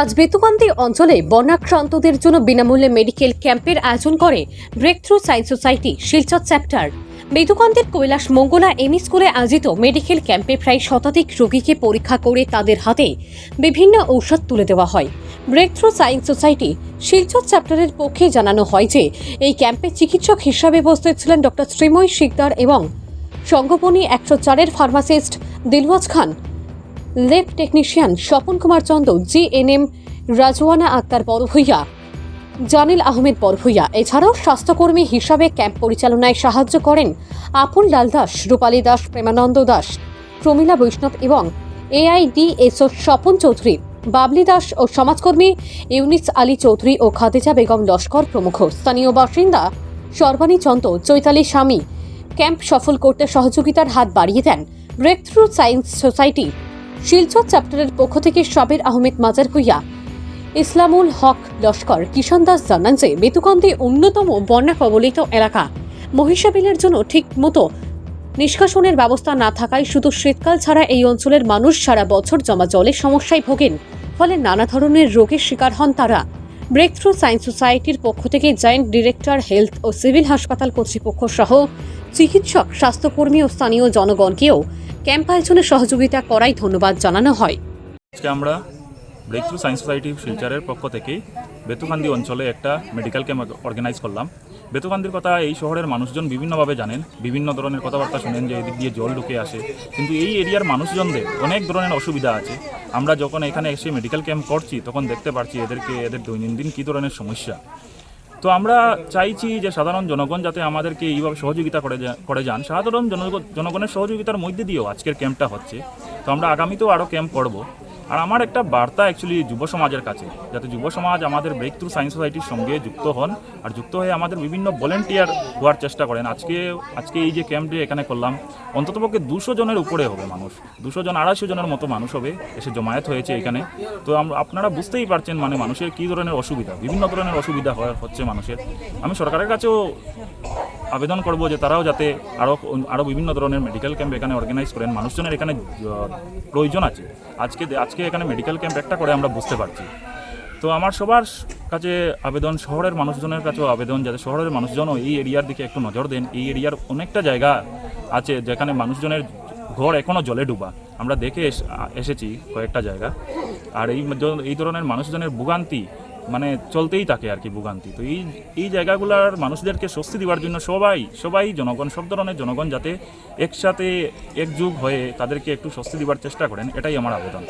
আজ বেতুকান্দি অঞ্চলে বন্যাক্রান্তদের জন্য বিনামূল্যে মেডিকেল ক্যাম্পের আয়োজন করে break through science society, Silchar chapter. বেতুকান্দির Kailash Mangala ME স্কুলে আয়োজিত মেডিকেল ক্যাম্পে প্রায় শতাধিক রোগীকে পরীক্ষা করে তাদের হাতে বিভিন্ন ঔষধ তুলে দেওয়া হয়। Break through science society, Silchar চ্যাপ্টারের পক্ষে জানানো হয় যে, এই ক্যাম্পে চিকিৎসক হিসাবে উপস্থিত ছিলেন ডক্টর শ্রীময় শিকদার এবং সঙ্গপনী একশো চারের pharmacist Dilwaj Khan. Lab technician Swapan Kumar Chanda, GNM Rajwana Akhtar Barbhuiya, Janil Ahmed Barbhuiya. এছাড়াও স্বাস্থ্যকর্মী হিসাবে ক্যাম্প পরিচালনায় সাহায্য করেন আপন লাল দাস, রূপালী দাস, প্রেমানন্দ দাস, প্রমীলা বৈষ্ণব এবং এআইডিএসও স্বপন চৌধুরী, বাবলি দাস ও সমাজকর্মী ইউনিস আলী চৌধুরী ও খাদিজা বেগম লস্কর প্রমুখ। স্থানীয় বাসিন্দা সর্বাণী চন্দ, চৈতালি স্বামী, ক্যাম্প সফল করতে সহযোগিতার হাত বাড়িয়ে দেন। Break through science society Silchar চ্যাপ্টারের পক্ষ থেকে সাবির আহমেদ মাজার ভুইয়া ইসলামুল হক লস্কর কিষণ দাস জানান যে বেতুকান্দি অন্যতম বন্যা কবলিত এলাকা। মহিষাবিলের জন্য ঠিক মতো নিষ্কাশনের ব্যবস্থা না থাকায় শুধু শীতকাল ছাড়া এই অঞ্চলের মানুষ সারা বছর জমা জলের সমস্যায় ভোগেন। ফলে নানা ধরনের রোগের শিকার হন তারা। ব্রেক থ্রু সায়েন্স সোসাইটির পক্ষ থেকে জয়েন্ট ডিরেক্টর হেলথ ও সিভিল হাসপাতাল কর্তৃপক্ষ সহ চিকিৎসক, স্বাস্থ্যকর্মী ও স্থানীয় জনগণকেও ক্যাম্প আয়োজনে সহযোগিতা করাই ধন্যবাদ জানানো হয়। আজকে আমরা ব্রেক থ্রু সায়েন্স সোসাইটি শিলচরের পক্ষ থেকে বেতুকান্দি অঞ্চলে একটা মেডিকেল ক্যাম্প অর্গানাইজ করলাম। বেতুকান্দির কথা এই শহরের মানুষজন বিভিন্নভাবে জানেন, বিভিন্ন ধরনের কথাবার্তা শুনেন যে এদিক দিয়ে জল ঢুকে আসে। কিন্তু এই এরিয়ার মানুষজনদের অনেক ধরনের অসুবিধা আছে। আমরা যখন এখানে এসে মেডিকেল ক্যাম্প করছি, তখন দেখতে পারছি এদেরকে, এদের দৈনন্দিন কী ধরনের সমস্যা। তো আমরা চাইছি যে সাধারণ জনগণ যাতে আমাদেরকে এইভাবে সহযোগিতা করে করে যান। সাধারণ জনগণ- জনগণের সহযোগিতার মধ্যে দিয়েও আজকের ক্যাম্পটা হচ্ছে। তো আমরা আগামীতেও আরও ক্যাম্প করব। আর আমার একটা বার্তা অ্যাকচুয়ালি যুব সমাজের কাছে, যাতে যুব সমাজ আমাদের ব্রেক থ্রু সায়েন্স সোসাইটির সঙ্গে যুক্ত হন আর যুক্ত হয়ে আমাদের বিভিন্ন ভলেন্টিয়ার হওয়ার চেষ্টা করেন। আজকে আজকে এই যে ক্যাম্পটি এখানে করলাম, অন্ততপক্ষে দুশো জনের উপরে হবে মানুষ। দুশো জন, আড়াইশো জনের মতো মানুষ হবে এসে জমায়েত হয়েছে এখানে। তো আপনারা বুঝতেই পারছেন মানে মানুষের কী ধরনের অসুবিধা, বিভিন্ন ধরনের অসুবিধা হয়- হচ্ছে মানুষের। আমি সরকারের কাছেও আবেদন করব যে তারাও যাতে আরও আরও বিভিন্ন ধরনের মেডিকেল ক্যাম্প এখানে অর্গানাইজ করেন। মানুষজনের এখানে প্রয়োজন আছে। আজকে আজকে এখানে মেডিকেল ক্যাম্প একটা করে আমরা বুঝতে পারছি। তো আমার সবার কাছে আবেদন, শহরের মানুষজনের কাছেও আবেদন, যাতে শহরের মানুষজনও এই এরিয়ার দিকে একটু নজর দেন। এই এরিয়ার অনেকটা জায়গা আছে যেখানে মানুষজনের ঘর এখনও জলে ডুবা। আমরা দেখে এস- এসেছি কয়েকটা জায়গা। আর এই এই ধরনের মানুষজনের ভোগান্তি মানে চলতেই থাকে আর কি ভোগান্তি। তো এই এই জায়গাগুলার মানুষদেরকে স্বস্তি দেওয়ার জন্য সবাই সবাই জনগণ, সব ধরনের জনগণ যাতে একসাথে একযুগ হয়ে তাদেরকে একটু স্বস্তি দেওয়ার চেষ্টা করেন, এটাই আমার আবেদন।